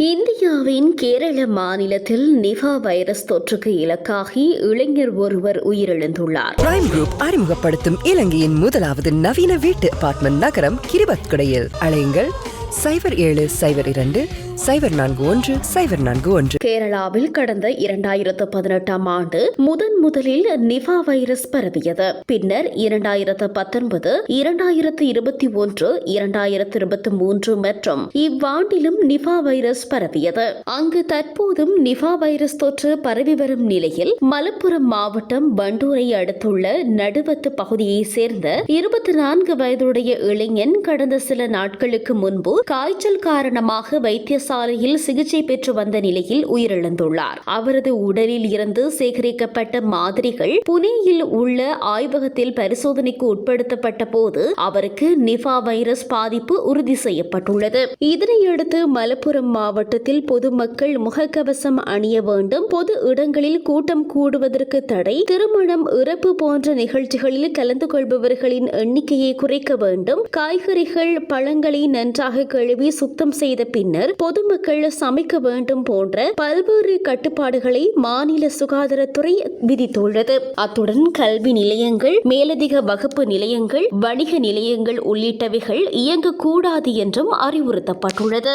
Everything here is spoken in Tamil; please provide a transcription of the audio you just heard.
இந்தியாவின் கேரள மாநிலத்தில் நிபா வைரஸ் தொற்றுக்கு இலக்காகி இளைஞர் ஒருவர் உயிரிழந்துள்ளார். பிரைம் குரூப் அறிமுகப்படுத்தும் இலங்கையின் முதலாவது நவீன வீட்டு அபார்ட்மெண்ட் நகரம் கிரிபத்குடையில். அழையுங்கள் சைபர் ஏழு சைபர் இரண்டு சைபர் நான்கு ஒன்று சைபர் நான்கு ஒன்று. கேரளாவில் கடந்த இரண்டாயிரத்து பதினெட்டாம் ஆண்டு முதன் முதலில் நிபா வைரஸ் பரவியது. பின்னர் இரண்டாயிரத்து பத்தொன்பது இரண்டாயிரத்து இருபத்தி ஒன்று இரண்டாயிரத்து இருபத்தி மூன்று மற்றும் இவ்வாண்டிலும் நிபா வைரஸ் பரவியது. அங்கு தற்போதும் நிபா வைரஸ் தொற்று பரவி வரும் நிலையில் மலப்புரம் மாவட்டம் பண்டூரை அடுத்துள்ள நடுவத்து பகுதியைச் சேர்ந்த இருபத்தி நான்கு வயதுடைய இளைஞன் கடந்த சில நாட்களுக்கு முன்பு காய்ச்சல் காரணமாக வைத்திய வைத்தியசாலையில் சிகிச்சை பெற்று வந்த நிலையில் உயிரிழந்துள்ளார். அவரது உடலில் இருந்து சேகரிக்கப்பட்ட மாதிரிகள் புனேயில் உள்ள ஆய்வகத்தில் பரிசோதனைக்கு உட்படுத்தப்பட்ட போது அவருக்கு நிஃபா வைரஸ் பாதிப்பு உறுதி செய்யப்பட்டுள்ளது. இதனையடுத்து மலப்புரம் மாவட்டத்தில் பொதுமக்கள் முகக்கவசம் அணிய வேண்டும் பொது இடங்களில் கூட்டம் கூடுவதற்கு தடை திருமணம் இறப்பு போன்ற நிகழ்ச்சிகளில் கலந்து கொள்பவர்களின் எண்ணிக்கையை குறைக்க வேண்டும் காய்கறிகள் பழங்களை நன்றாக கழுவி சுத்தம் செய்த பின்னர் பொது பொதுமக்கள் சமைக்க வேண்டும் போன்ற பல்வேறு கட்டுப்பாடுகளை மாநில சுகாதாரத்துறை விதித்துள்ளது. அத்துடன் கல்வி நிலையங்கள் மேலதிக வகுப்பு நிலையங்கள் வணிக நிலையங்கள் உள்ளிட்டவைகள் இயங்கக்கூடாது என்றும் அறிவுறுத்தப்பட்டுள்ளது.